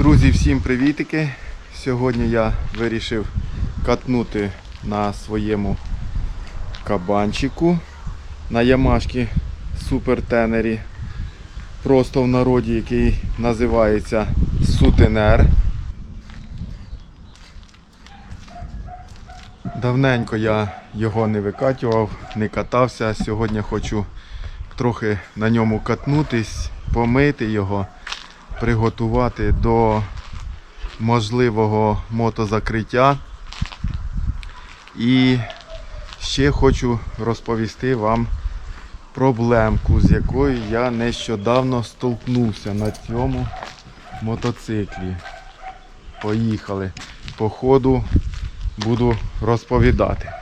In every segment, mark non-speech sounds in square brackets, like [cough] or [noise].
Друзі, всім привітики! Сьогодні я вирішив катнути на своєму кабанчику на Ямашки супертенері. Просто в народі, який називається сутенер. Давненько я його не викатював, не катався. Сьогодні хочу трохи на ньому катнутись, помити його, приготувати до можливого мотозакриття. І ще хочу розповісти вам проблемку, з якою я нещодавно столкнувся на цьому мотоциклі. Поїхали. По ходу буду розповідати.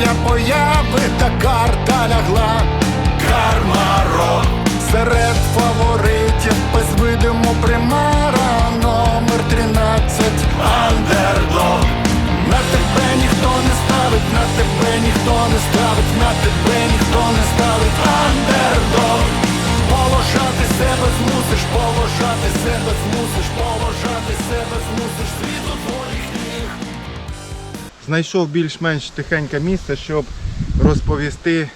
Місця для появи, та карта лягла. Кармаро серед фаворитів без видиму примара. Номер 13 Андердог. На тебе ніхто не ставить, на тебе ніхто не ставить, на тебе ніхто не ставить. Андердог. Поважати себе змусиш, поважати себе змусиш, поважати себе змусиш. Світу твоїх Знайшов більш-менш тихеньке місце, щоб розповісти,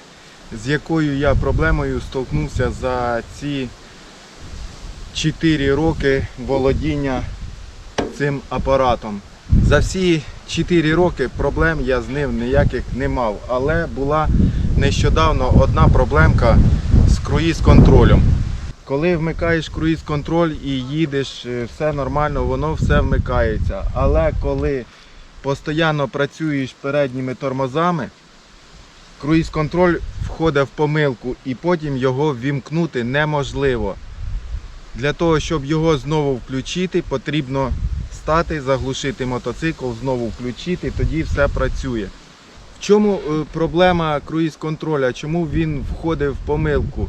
з якою я проблемою столкнувся за ці 4 роки володіння цим апаратом. За всі 4 роки проблем я з ним ніяких не мав, але була нещодавно одна проблемка з круїз-контролем. Коли вмикаєш круїз-контроль і їдеш, е, все нормально, воно все вмикається. Але коли постійно працюєш передніми тормозами, круїз-контроль входить в помилку і потім його вімкнути неможливо. Для того, щоб його знову включити, потрібно стати, заглушити мотоцикл, знову включити, тоді все працює. В чому е, проблема круїз-контроля? Чому він входить в помилку?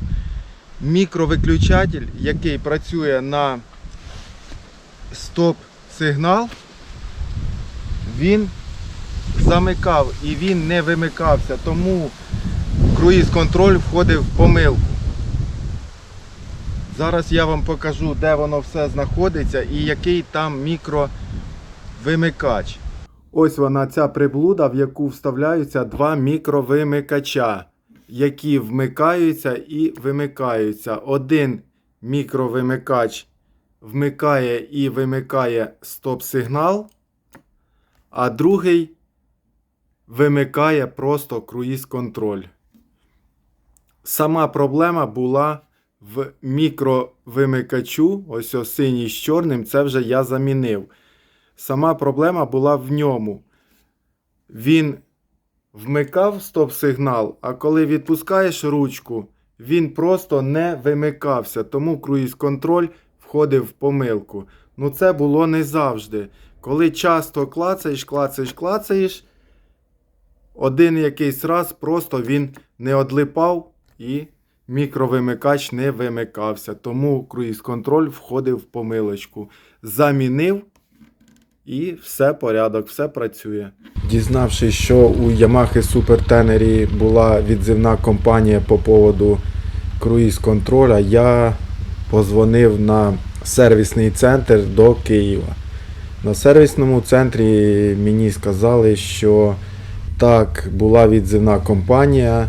Мікровиключатель, який працює на стоп-сигнал, він замикав і він не вимикався, тому круїз-контроль входив в помилку. Зараз я вам покажу, де воно все знаходиться і який там мікровимикач. Ось вона ця приблуда, в яку вставляються два мікровимикача, які вмикаються і вимикаються. Один мікровимикач вмикає і вимикає стоп-сигнал, а другий вимикає просто круїз-контроль. Сама проблема була в мікровимикачу, ось о синій з чорним, це вже я замінив. Сама проблема була в ньому. Він вмикав стоп-сигнал, а коли відпускаєш ручку, він просто не вимикався, тому круїз-контроль входив в помилку. Ну це було не завжди. Коли часто клацаєш, клацаєш, клацаєш, один якийсь раз просто він не одлипав і мікровимикач не вимикався. Тому круїз-контроль входив в помилочку. Замінив і все порядок, все працює. Дізнавшись, що у Yamaha Super Tenere була відзивна компанія по поводу круїз-контроля, я позвонив на сервісний центр до Києва. На сервісному центрі мені сказали, що так, була відзивна компанія.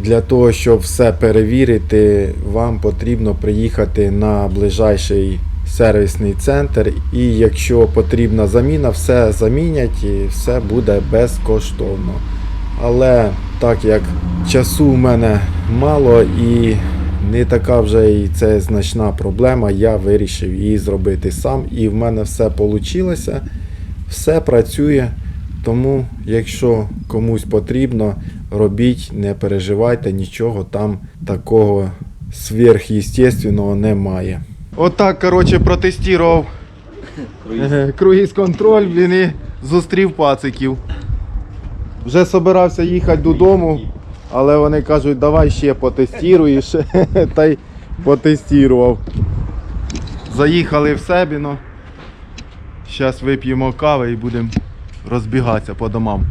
Для того, щоб все перевірити, вам потрібно приїхати на ближайший сервісний центр. І якщо потрібна заміна, все замінять і все буде безкоштовно. Але так як часу в мене мало і не така вже і це значна проблема, я вирішив її зробити сам. І в мене все вийшло, все працює. Тому, якщо комусь потрібно, робіть, не переживайте, нічого там такого сверхъестественного немає. Отак, коротше, протестував круїз [laughs] контроль, блін, і зустрів пациків. Вже собирався їхати додому, але вони кажуть, давай ще потестіруєш. [laughs] Та й потестірував. Заїхали в Себіно. Зараз вип'ємо кави і будемо розбігатися по домам.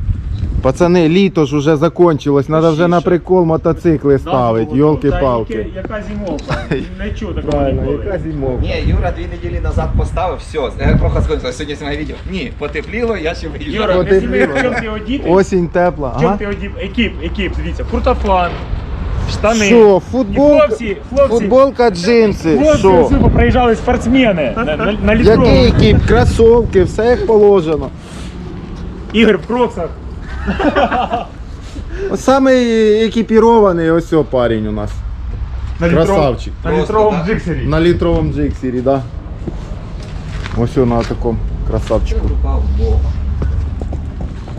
Пацани, літо ж вже закончилось, треба вже на прикол мотоцикли ставити, йолки-палки. Яка зимовка? Не чув такого Правильно, ніколи. яка зимовка. Ні, Юра дві неділі назад поставив, все, я трохи згодився, сьогодні знімаю відео. Ні, потепліло, я ще виїжджав. Юра, От не і зніми, було. в чому ти одіти? Осінь тепла. В чому Ага. ти одів? Екіп, екіп, дивіться, куртофан, штани. Що, І футболка, хлопці, хлопці, футболка, джинси, хлопці що? всюди проїжджали спортсмени на, на, на. Який кіп, кросовки, все як положено. Ігор в кроксах. [laughs] Ось Самий екіпірований ось цього парень у нас. На Красавчик. На літровому джиксері. На літровому джиксері, да. Ось на такому красавчику. Рука в Бога.